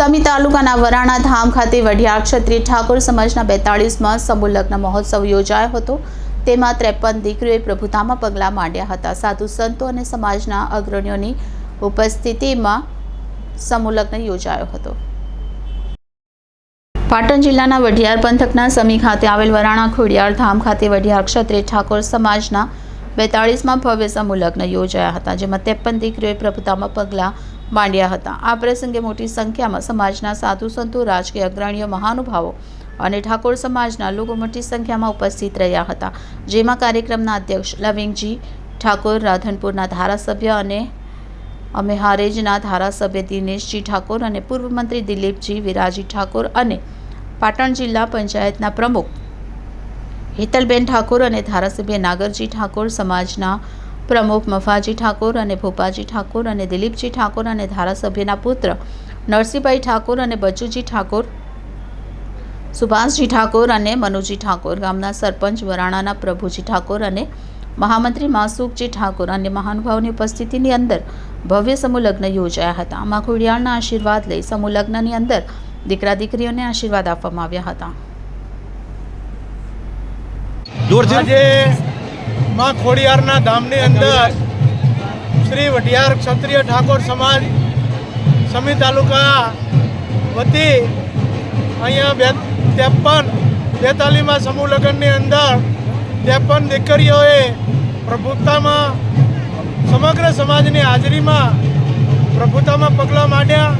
સમી તાલુકાના વરાણા ધામ ખાતે વઢિયાર ક્ષત્રિય ઠાકોર સમાજના બેતાળીસમાં સમૂહ લગ્ન મહોત્સવ યોજાયો હતો. તેમાં ત્રેપન દીકરીઓએ પ્રભુતામાં પગલાં માંડ્યા હતા. સાધુ સંતો અને સમાજના અગ્રણીઓની ઉપસ્થિતિમાં સમૂહ લગ્ન યોજાયો હતો. પાટણ જિલ્લાના વઢિયાર પંથકના સમી ખાતે આવેલ વરાણા ખોડિયાર ધામ ખાતે વઢિયાર ક્ષત્રિય ઠાકોર સમાજના બેતાળીસમાં ભવ્ય સમૂહ યોજાયા હતા, જેમાં ત્રેપન દીકરીઓએ પ્રભુતામાં પગલાં માંડ્યા હતા. આ પ્રસંગે મોટી સંખ્યામાં સમાજના સાધુ સંતો, રાજકીય અગ્રણીઓ, મહાનુભાવો અને ઠાકોર સમાજના લોકો મોટી સંખ્યામાં ઉપસ્થિત રહ્યા હતા, જેમાં કાર્યક્રમના અધ્યક્ષ લવિંગજી ઠાકોર, રાધનપુરના ધારાસભ્ય અને અમે હારેજના ધારાસભ્ય દિનેશજી ઠાકોર અને પૂર્વ મંત્રી દિલીપજી વિરાજી ઠાકોર અને પાટણ જિલ્લા પંચાયતના પ્રમુખ હેતલબેન ઠાકોર અને ધારાસભ્ય નાગરજી ઠાકોર, સમાજના પ્રમુખ મફાજી ઠાકોર અને ભોપાજી ઠાકોર અને દિલીપજી ઠાકોર અને ધારાસભ્યના પુત્ર નરસિંહભાઈ ઠાકોર અને બચુજી ઠાકોર, સુભાષજી ઠાકોર અને મનુજી ઠાકોર, ગામના સરપંચ વરાણાના પ્રભુજી ઠાકોર અને મહામંત્રી માસુકજી ઠાકોર અને મહાનુભાવોની ઉપસ્થિતિની અંદર ભવ્ય સમૂહ યોજાયા હતા. આમાં ખોડિયાળના આશીર્વાદ લઈ સમૂહ લગ્નની અંદર દીકરા દીકરીઓને આશીર્વાદ આપવામાં આવ્યા હતા. આજે માં ખોડિયારના ધામની અંદર શ્રી વઢિયાર ક્ષત્રિય ઠાકોર સમાજ સમી તાલુકા વતી અહીંયા બે ત્રેપન બેતાલીમાં સમૂહ લગ્નની અંદર ત્રેપન દીકરીઓએ પ્રભુતામાં સમગ્ર સમાજની હાજરીમાં પ્રભુતામાં પગલાં માંડ્યા.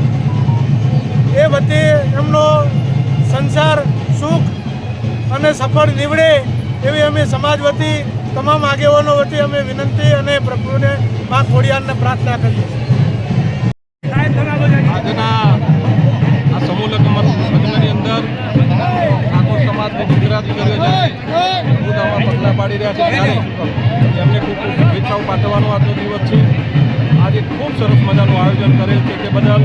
એ વતી એમનો સંસાર સુખ અને સફળ નીવડે. એવી અમે સમાજ વતી, તમામ આગેવાનો વતી અમે વિનંતી અને પ્રભુને માં ખોડિયારને પ્રાર્થના કરીએ આજના આ સમૂહ લગ્ન લગ્નની અંદર આખો સમાજની દીકરા દીકરીઓ જે પ્રભુતામાં પગલાં પાડી રહ્યા છે. એમને ખૂબ ખૂબ શુભેચ્છાઓ પાઠવવાનો આજનો દિવસ છે. આજે ખૂબ સરસ મજાનું આયોજન કરેલ છે તે બદલ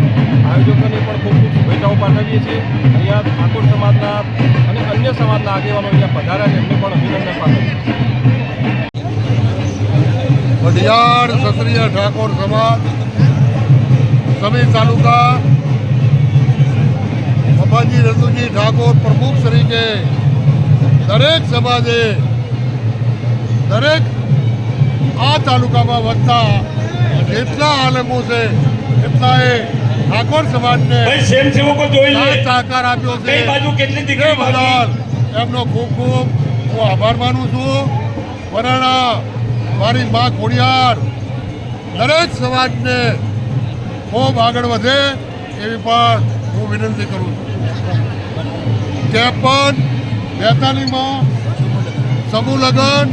આયોજકોને પણ ખૂબ ખૂબ શુભેચ્છાઓ પાઠવીએ છીએ. અહીંયા ઠાકોર સમાજના અને અન્ય સમાજના આગેવાનો અહીંયા પધાર્યા છે, એમને પણ અભિનંદન પાઠવીએ વઢિયાર ક્ષત્રિય ઠાકોર સમાજ, સમી તાલુકા બાબાજી રતુજી ઠાકોર પ્રમુખ તરીકે દરેક સમાજે દરેક આ તાલુકામાં વધતા જેટલા આલમો છે એટલાએ ઠાકોર સમાજને સહકાર આપ્યો છે. એ એમનો ખૂબ ખૂબ હું આભાર માનું છું. વરાણા મારી મા ખોડિયાર દરેક સમાજને ખૂબ આગળ વધે એવી પણ હું વિનંતી કરું છું. ત્રેપન બેતાલીમાં સમૂહ લગ્ન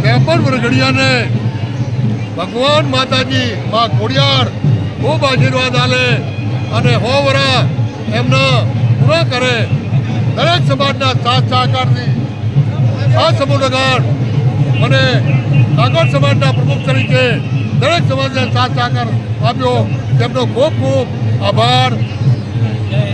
ત્રેપન વરઘડિયાને ભગવાન માતાજી, મા ખોડિયાર ખૂબ આશીર્વાદ આલે અને હો વરા એમના પૂરા કરે. દરેક સમાજના સાથ સહકારથી આ સમૂહ લગન મને ઠાકોર સમાજના પ્રમુખ તરીકે દરેક સમાજને સાથ સહકાર આપ્યો. તેમનો ખૂબ ખૂબ આભાર.